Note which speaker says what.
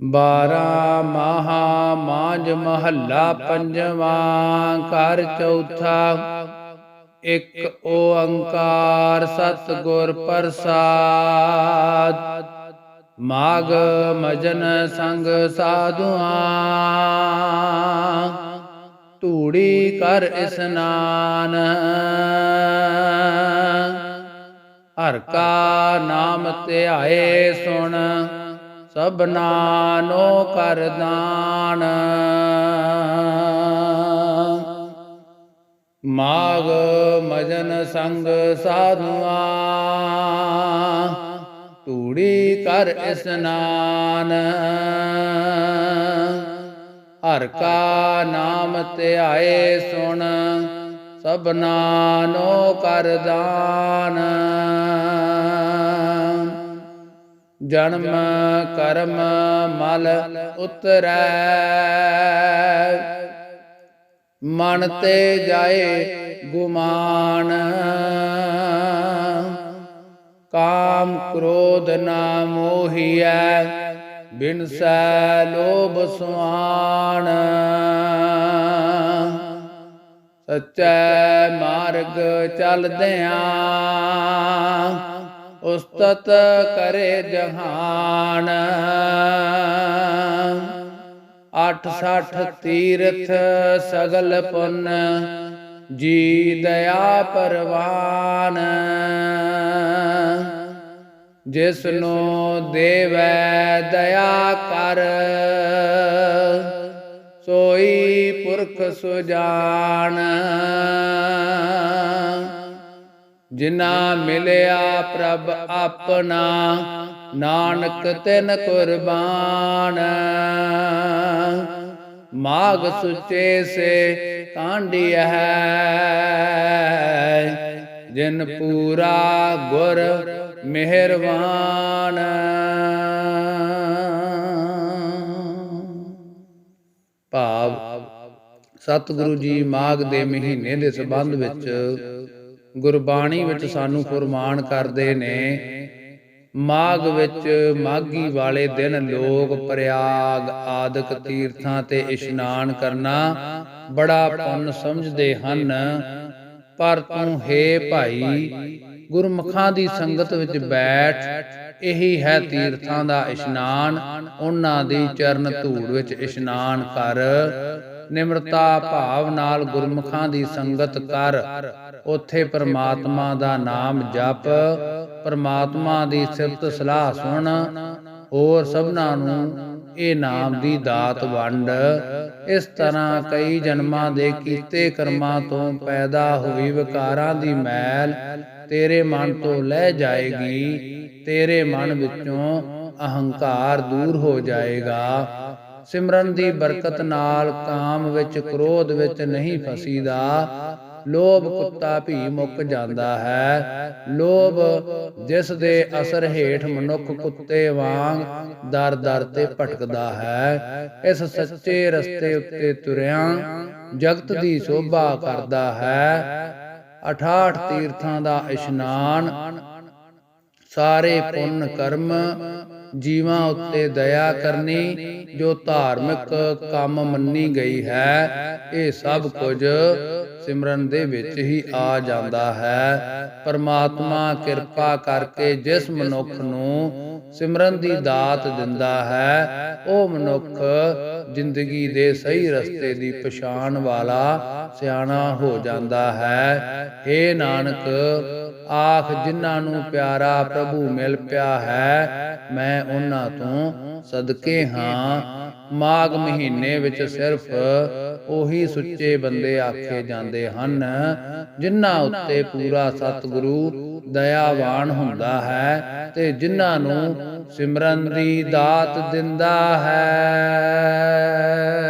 Speaker 1: ਬਾਰਾ ਮਹਾ ਮਾਂਜ ਮਹੱਲਾ ਪੰਜਵਾਂ, ਘਰ ਚੌਥਾ, ਇੱਕ ਓੰਕਾਰ ਸਤਿਗੁਰ ਪ੍ਰਸਾਦ। ਮਾਗ ਮਜਨ ਸੰਗ ਸਾਧੂਆਂ, ਧੂੜੀ ਕਰ ਇਸਨਾਨ। ਹਰ ਕਾ ਨਾਮ ਧਿਆਏ ਸੁਣ ਸਭਨਾ ਨੋ ਕਰ ਦਾਨ। ਮਾਗ ਮਜਨ ਸੰਗ ਸਾਧੂਆਂ, ਤੂੜੀ ਕਰ ਇਸਨਾਨ। ਹਰ ਕਾ ਨਾਮ ਧਿਆਏ ਸੁਣ ਸਭਨਾ ਨੋ ਕਰ ਦਾਨ। ਜਨਮ ਕਰਮ ਮਲ ਉਤਰੈ। ਮਨ ਤੇ ਜਾਏ ਗੁਮਾਨ। ਕਾਮ ਕ੍ਰੋਧ ਨਾ ਮੋਹੀਐ ਬਿਨਸੈ ਲੋਭ ਸੁਆਣ ਸੱਚੈ ਮਾਰਗ ਚੱਲਦਿਆਂ ਉਸਤਤ ਕਰੇ ਜਹਾਨ। ਅੱਠ ਸੱਠ ਤੀਰਥ ਸਗਲ ਪੁੰਨ, ਜੀ ਦਇਆ ਪਰਵਾਨ। ਜਿਸਨੂੰ ਦੇਵੈ ਦਇਆ ਕਰ, ਸੋਈ ਪੁਰਖ ਸੁਜਾਨ। ਜਿਨਾ ਮਿਲਿਆ ਪ੍ਰਭ ਆਪਣਾ, ਨਾਨਕ ਤਿਨ ਕੁਰਬਾਨ। ਮਾਗ ਸੁਚੇ ਸੇ ਕਾਂਡੀ ਹੈ, ਜਿਨ ਪੂਰਾ ਗੁਰ ਮਿਹਰਬਾਨ। ਭਾਵ ਸਤਿਗੁਰੂ ਜੀ ਮਾਘ ਦੇ ਮਹੀਨੇ ਦੇ ਸੰਬੰਧ ਵਿੱਚ ਗੁਰਬਾਣੀ ਵਿੱਚ ਸਾਨੂੰ ਫਰਮਾਨ ਕਰਦੇ ਨੇ ਮਾਘ ਵਿੱਚ ਮਾਗੀ ਵਾਲੇ ਦਿਨ ਲੋਕ ਪ੍ਰਯਾਗ ਆਦਿਕ ਤੀਰਥਾਂ ਤੇ ਇਸ਼ਨਾਨ ਕਰਨਾ ਬੜਾ ਪੁੰਨ ਸਮਝਦੇ ਹਨ। ਪਰ ਤੂੰ ਹੈ ਭਾਈ ਗੁਰਮੁਖਾਂ ਦੀ ਸੰਗਤ ਵਿੱਚ ਬੈਠ ਇਹੀ ਹੈ ਤੀਰਥਾਂ ਦਾ ਇਸ਼ਨਾਨ ਉਹਨਾਂ ਦੀ ਚਰਨ ਧੂੜ ਵਿੱਚ ਇਸ਼ਨਾਨ ਕਰ। ਨਿਮਰਤਾ ਭਾਵ ਨਾਲ ਗੁਰਮੁਖਾਂ ਦੀ ਸੰਗਤ ਕਰ। ਉਥੇ ਪ੍ਰਮਾਤਮਾ ਦਾ ਨਾਮ ਜਪ ਪ੍ਰਮਾਤਮਾ ਦੀ ਸਿਫਤ ਸਲਾਹ ਸੁਣ ਹੋਰ ਸਭਨਾ ਨੂੰ ਇਹ ਨਾਮ ਦੀ ਦਾਤ ਵੰਡ। ਇਸ ਤਰ੍ਹਾਂ ਕਈ ਜਨਮਾਂ ਦੇ ਕੀਤੇ ਕਰਮਾਂ ਤੋਂ ਪੈਦਾ ਹੋਈ ਵਿਕਾਰਾਂ ਦੀ ਮੈਲ ਤੇਰੇ ਮਨ ਤੋਂ ਲੈ ਜਾਏਗੀ ਤੇਰੇ ਮਨ ਵਿੱਚੋਂ ਅਹੰਕਾਰ ਦੂਰ ਹੋ ਜਾਏਗਾ। ਸਿਮਰਨ ਦੀ ਬਰਕਤ ਨਾਲ ਕਾਮ ਵਿੱਚ ਕ੍ਰੋਧ ਵਿੱਚ ਨਹੀਂ ਫਸੀਦਾ। ਲੋਭ ਕੁੱਤਾ ਭੀ ਮੁੱਕ ਜਾਂਦਾ ਹੈ। ਲੋਭ ਜਿਸ ਦੇ ਅਸਰ ਹੇਠ ਮਨੁੱਖ ਕੁੱਤੇ ਵਾਂਗ ਦਰ ਦਰ ਤੇ ਭਟਕਦਾ ਹੈ। ਇਸ ਸੱਚੇ ਰਸਤੇ ਉੱਤੇ ਤੁਰਿਆ ਜਗਤ ਦੀ ਸ਼ੋਭਾ ਕਰਦਾ ਹੈ। 68 ਤੀਰਥਾਂ ਦਾ ਇਸ਼ਨਾਨ ਸਾਰੇ ਪੁੰਨ ਕਰਮ ਜੀਵਾਂ ਉੱਤੇ ਦਇਆ ਕਰਨੀ ਜੋ ਧਾਰਮਿਕ ਕੰਮ ਮੰਨੀ ਗਈ ਹੈ, ਇਹ ਸਭ ਕੁਝ ਸਿਮਰਨ ਦੇ ਵਿੱਚ ਹੀ ਆ ਜਾਂਦਾ ਹੈ। ਪਰਮਾਤਮਾ ਕਿਰਪਾ ਕਰਕੇ ਜਿਸ ਮਨੁੱਖ ਨੂੰ ਸਿਮਰਨ ਦੀ ਦਾਤ ਦਿੰਦਾ ਹੈ, ਉਹ ਮਨੁੱਖ ਜ਼ਿੰਦਗੀ ਦੇ ਸਹੀ ਰਸਤੇ ਦੀ ਪਛਾਣ ਵਾਲਾ ਸਿਆਣਾ ਹੋ ਜਾਂਦਾ ਹੈ। ਏ ਨਾਨਕ ਆਖ, ਜਿਨ੍ਹਾਂ ਨੂੰ ਪਿਆਰਾ ਪ੍ਰਭੂ ਮਿਲ ਪਿਆ ਹੈ, ਮੈਂ ਉਹਨਾਂ ਤੋਂ ਸਦਕੇ ਹਾਂ। ਮਾਗ ਮਹੀਨੇ ਵਿੱਚ ਸਿਰਫ ਉਹੀ ਸੁੱਚੇ ਬੰਦੇ ਆਖੇ ਜਾਂਦੇ ਹਨ, ਜਿਨ੍ਹਾਂ ਉੱਤੇ ਪੂਰਾ ਸਤਿਗੁਰੂ ਦਇਆਵਾਨ ਹੁੰਦਾ ਹੈ ਤੇ ਜਿਨ੍ਹਾਂ ਨੂੰ ਸਿਮਰਨ ਦੀ ਦਾਤ ਦਿੰਦਾ ਹੈ।